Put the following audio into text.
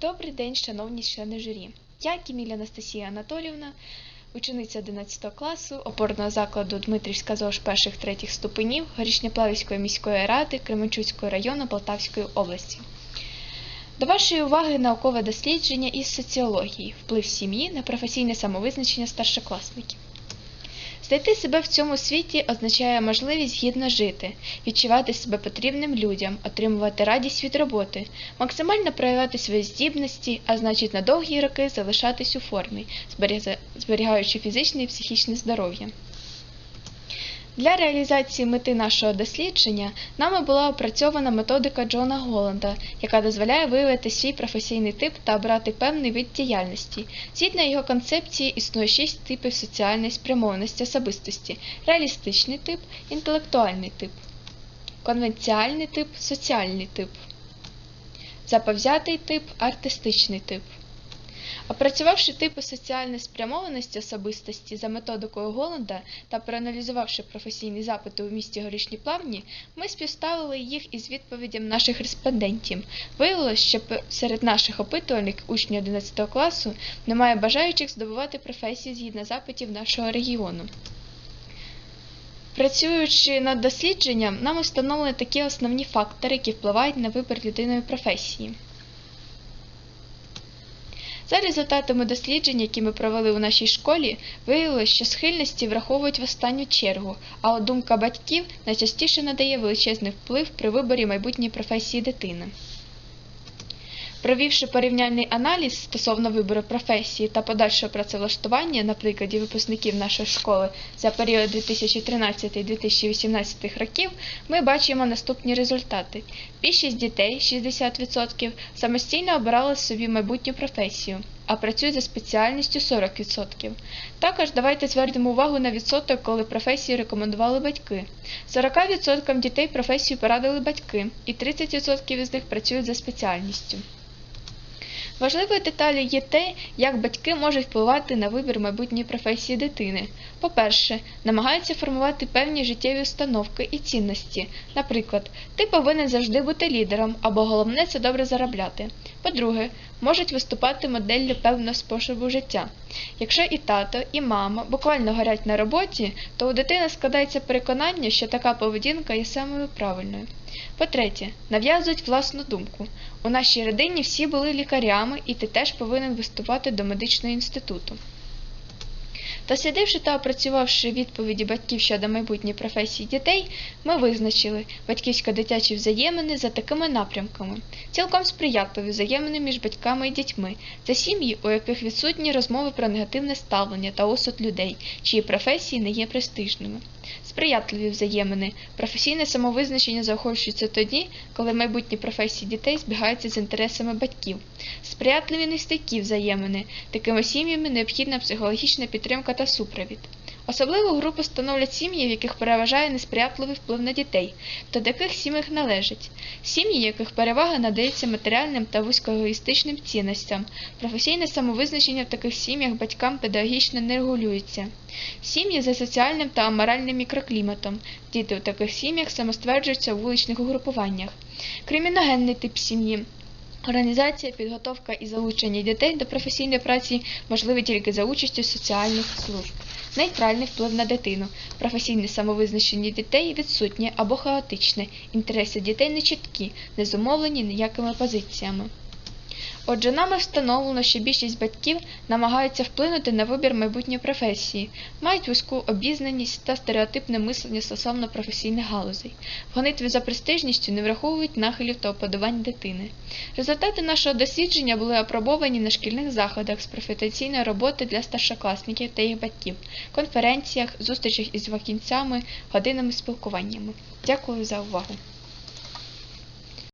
Добрий день, шановні члени журі. Я Кіміль Анастасія Анатолівна, учениця 11 класу опорного закладу Дмитрівська ЗОЖ перших третіх ступенів Горішньоплавівської міської ради Кременчуцького району Полтавської області. До вашої уваги наукове дослідження із соціології вплив сім'ї на професійне самовизначення старшокласників. Знайти себе в цьому світі означає можливість гідно жити, відчувати себе потрібним людям, отримувати радість від роботи, максимально проявляти свої здібності, а значить на довгі роки залишатись у формі, зберігаючи фізичне і психічне здоров'я. Для реалізації мети нашого дослідження нами була опрацьована методика Джона Голланда, яка дозволяє виявити свій професійний тип та обрати певний вид діяльності. Згідно його концепції існує шість типів соціальної спрямованості особистості: реалістичний тип, інтелектуальний тип, конвенціальний тип, соціальний тип, заповзятий тип, артистичний тип. Опрацювавши типи соціальної спрямованості особистості за методикою Голланда та проаналізувавши професійні запити у місті Горішні Плавні, ми співставили їх із відповідям наших респондентів. Виявилось, що серед наших опитувальників учнів 11 класу немає бажаючих здобувати професії згідно запитів нашого регіону. Працюючи над дослідженням, нам установлені такі основні фактори, які впливають на вибір людиною професії. За результатами досліджень, які ми провели у нашій школі, виявилось, що схильності враховують в останню чергу, а от думка батьків найчастіше надає величезний вплив при виборі майбутньої професії дитини. Провівши порівняльний аналіз стосовно вибору професії та подальшого працевлаштування на прикладі випускників нашої школи за період 2013-2018 років, ми бачимо наступні результати. Більшість дітей, 60%, самостійно обирали собі майбутню професію, а працюють за спеціальністю 40%. Також давайте звернемо увагу на відсоток, коли професію рекомендували батьки. 40% дітей професію порадили батьки, і 30% із них працюють за спеціальністю. Важливою деталю є те, як батьки можуть впливати на вибір майбутньої професії дитини. По-перше, намагаються формувати певні життєві установки і цінності. Наприклад, ти повинен завжди бути лідером, або головне це добре заробляти. По-друге, можуть виступати моделлю певного способу життя. Якщо і тато, і мама буквально горять на роботі, то у дитини складається переконання, що така поведінка є самою правильною. По-третє, нав'язують власну думку. У нашій родині всі були лікарями, і ти теж повинен виступати до медичного інституту. Дослідивши та опрацювавши відповіді батьків щодо майбутньої професії дітей, ми визначили батьківсько-дитячі взаємини за такими напрямками: цілком сприятливі взаємини між батьками і дітьми. Це сім'ї, у яких відсутні розмови про негативне ставлення та осуд людей, чиї професії не є престижними. Сприятливі взаємини. Професійне самовизначення заохочується тоді, коли майбутні професії дітей збігаються з інтересами батьків. Сприятливі нестійкі взаємини. Такими сім'ями необхідна психологічна підтримка та супровід. Особливу групу становлять сім'ї, в яких переважає несприятливий вплив на дітей. До таких сім'ях належать сім'ї, яких перевага надається матеріальним та вузькоегоїстичним цінностям. Професійне самовизначення в таких сім'ях батькам педагогічно не регулюється. Сім'ї за соціальним та аморальним мікрокліматом. Діти у таких сім'ях самостверджуються у вуличних угрупуваннях. Криміногенний тип сім'ї. Організація, підготовка і залучення дітей до професійної праці можливі тільки за участю соціальних служб. Нейтральний вплив на дитину. Професійне самовизначення дітей відсутнє або хаотичне. Інтереси дітей нечіткі, не зумовлені ніякими позиціями. Отже, нами встановлено, що більшість батьків намагаються вплинути на вибір майбутньої професії, мають вузьку обізнаність та стереотипне мислення стосовно професійних галузей. В гонитві за престижністю не враховують нахилів та уподобань дитини. Результати нашого дослідження були апробовані на шкільних заходах з професійної роботи для старшокласників та їх батьків, конференціях, зустрічах із фахівцями, годинами спілкуваннями. Дякую за увагу.